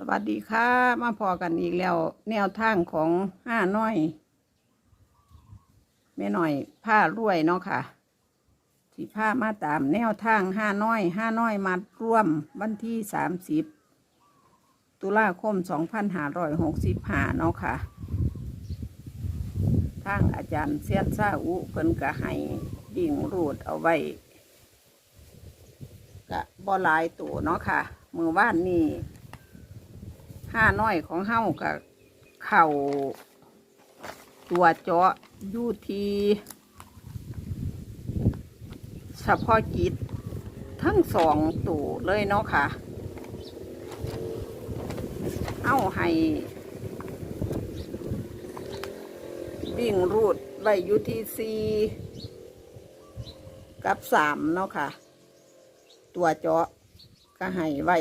สวัสดีค่ะ มาพอกันอีกแล้ว แนวทางของห้าน้อยแม่หน่อยผ้ารวยเนาะค่ะ สีผ้ามาตามแนวทางห้าน้อยห้าน้อยมาร่วมวันที่สามสิบตุลาคมสองพันห้าร้อยหกสิบห้าเนาะค่ะ ทางอาจารย์เซียนซาอุเพิ่นก็ให้ดิ่งรูดเอาไว้กะบ่หลายตัวเนาะค่ะมือว่านนี่ ห้าน้อยของเฮากับเข่าตัวเจาะอยู่ที่เฉพาะกิจทั้งสองตัวเลยเนาะค่ะ เอาให้วิ่งรูดไว้อยู่ที่สี่กับสามเนาะค่ะ ตัวเจาะก็ให้ไว้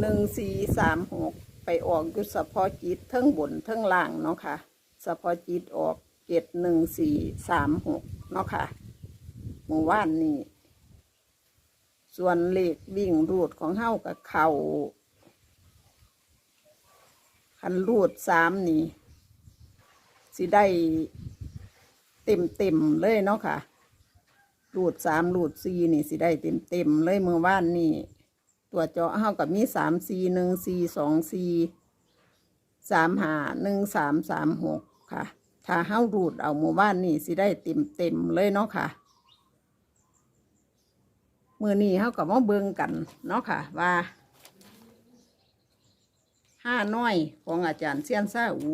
หนึ่งสี่สามหกไปออกอยู่เฉพาะจิตเทั้งบนเทั้งล่างเนาะค่ะเฉพาะจิตออกเจ็ดหนึ่งสี่สามหกเนาะค่ะเมื่อวานนี้ส่วนเลขวิ่งรูดของเฮากับเขาคันรูดสามนี่สิได้เต็มเต็มเลยเนาะค่ะ รูดสามรูดสี่นี่สิได้เต็มเต็มเลยเมื่อวานนี่ ตัวเจาะเฮากับมีสามสี่หนึ่งสี่สองสี่สามหาหนึ่งสามสามหกค่ะ ถ้าเฮารูดเอาหมู่บ้านนี่สิได้เต็มเต็มเลยเนาะค่ะมือนี้เฮากับมาเบิงกันเนาะค่ะ ว่าห้าน้อยของอาจารย์เซียนซาอู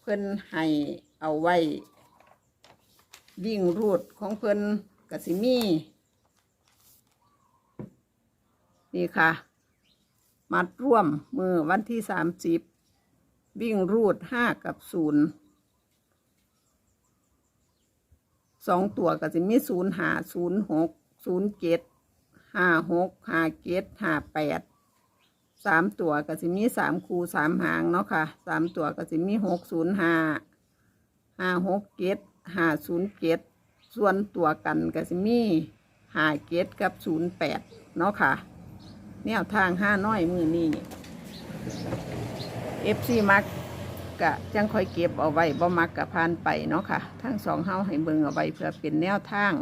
เพิ่นให้เอาไว้วิ่งรูดของเพิ่นกสิมี นี่ค่ะ มัดร่วมมือวันที่สามสิบวิ่งรูดห้ากับศูนย์สองตัวก็จะมีศูนย์หาศูนย์หกศูนย์เจ็ดห้าหกห้าเจ็ดห้าแปดสามตัวก็จะมีสามคูสามหางเนาะค่ะสามตัวก็จะมีหกศูนย์ห้าห้าหกเจ็ดห้าศูนย์เจ็ดส่วนตัวกันก็จะมีห้าเจ็ดกับศูนย์แปดเนาะค่ะ แนวทางห้าน้อยมือนี่เอฟซีมักกะจังคอยเก็บเอาไว้บ่มักกะพานไปเนาะค่ะ ทั้งสองเฮาให้เบิงเอาไว้เพื่อเป็นแนวทาง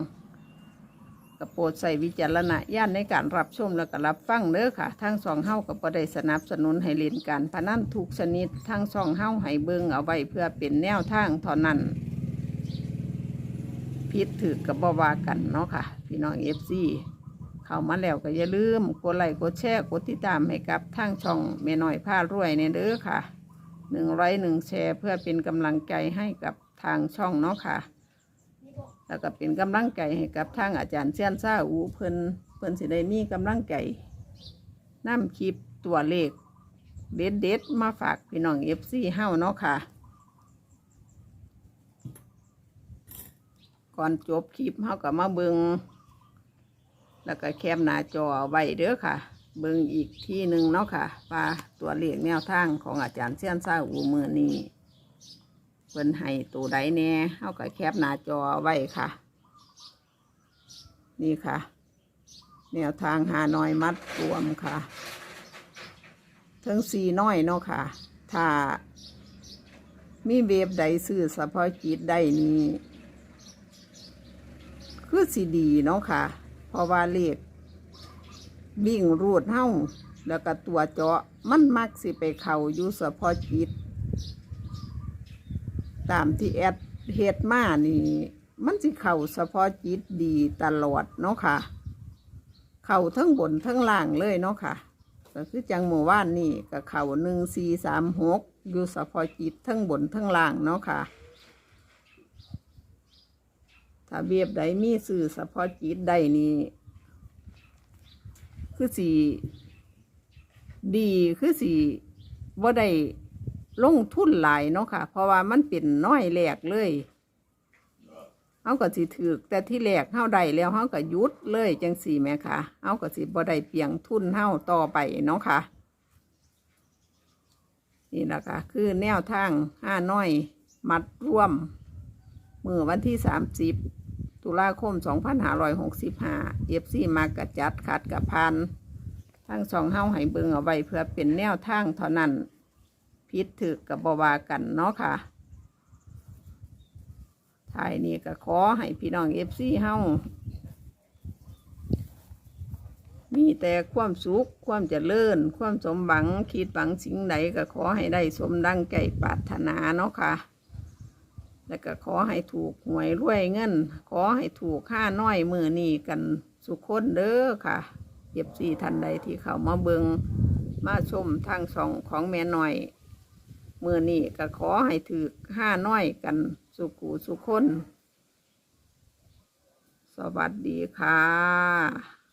กระโปรดใส่วิจารณญาณในการรับชมแล้วก็รับฟังเด้อค่ะ ทั้งสองเฮากับบ่ได้สนับสนุนให้เล่นการพนันทุกชนิด ทั้งสองเฮาให้เบิงเอาไว้เพื่อเป็นแนวทางเท่านั้นผิดถือกับบ่ว่ากันเนาะค่ะ พี่น้องเอฟซี เข้ามาแล้วก็อย่าลืมกดไลค์กดแชร์กดติดตามให้กับทางช่องแม่น้อยผ้ารวยเนี่ยเด้อค่ะหนึ่งไลค์หนึ่งแชร์เพื่อเป็นกำลังใจให้กับทางช่องเนาะค่ะ แล้วก็เป็นกำลังใจให้กับทางอาจารย์เซียนซ่าอูเพิ่นเพิ่นสิได้มีกำลังใจนำคลิปตัวเลขเด็ดเด็ดมาฝากพี่น้องเอฟซีเฮาเนาะค่ะ ก่อนจบคลิปเฮาก็มาเบิง แล้วก็แคมหน้าจอไว้เด้อค่ะ เบิ่งอีกที่หนึ่งเนาะค่ะว่าตัวเลขแนวทางของอาจารย์เซียนซ่าอูมือนี้เพิ่นให้ตัวใดแน่เฮาก็แคปหน้าจอไว้ค่ะ นี่ค่ะ แนวทางหาน้อยมัดรวมค่ะทั้งสี่น้อยเนาะค่ะ ถ้ามีเว็บใดซื้อเฉพาะจิตได้นี่คือสีดีเนาะค่ะ เพราะว่าเลขวิ่งรูดเฮ้าแล้วก็ตัวเจาะมันมักสิไปเข่าอยู่เฉพาะจิต ตามที่แอดเฮ็ดมานี่ มันสิเข่าเฉพาะจิตดีตลอดเนาะค่ะ เข่าทั้งบนทั้งล่างเลยเนาะค่ะก็คือจังหมู่ว่านนี่ก็เข่าหนึ่งสี่สามหกอยู่เฉพาะจิตทั้งบนทั้งล่างเนาะค่ะ ถ้าเบียบใดมีสื่อเฉพาะจิตใดนี่คือสีดีคือสีว่าได้ลงทุนหลายเนาะค่ะ เพราะว่ามันเป็นน้อยแหลกเลยเขาก็สิถือแต่ที่แหลกเขาได้แล้วเขาก็ยุดเลยจังสี่แม่ค่ะเขาก็สิบ่ได้เปียงทุนเขาต่อไปเนาะค่ะ นี่แหละค่ะ คือแนวทางห้าน้อย มัดร่วม มือวันที่สามสิบตุลาคมสองพันห้าร้อยหกสิบห้าเอฟซีมากระจัดขัดกับพันทั้งสองเฮาให้เบิงเอาไว้เพื่อเป็นแนวทางเท่านั้น พิษถือกับบวากันเนาะค่ะทายนี้ก็ขอให้พี่น้องเอฟซีเฮามีแต่ความสุข ความเจริญ ความสมหวัง คิดหวังสิ่งใดก็ขอให้ได้สมดังใจปรารถนาเนาะค่ะ แล้วก็ขอให้ถูกหวยรวยเงิน ขอให้ถูกค่าน้อยมือนี่กันสุขคนเด้อค่ะเย็บซีทันใดที่เขามาเบิงมาชมทางสองของแม่หน้อยมือนี่ก็ขอให้ถือห้าน้อยกันสุขูสุขคน สวัสดีค่ะ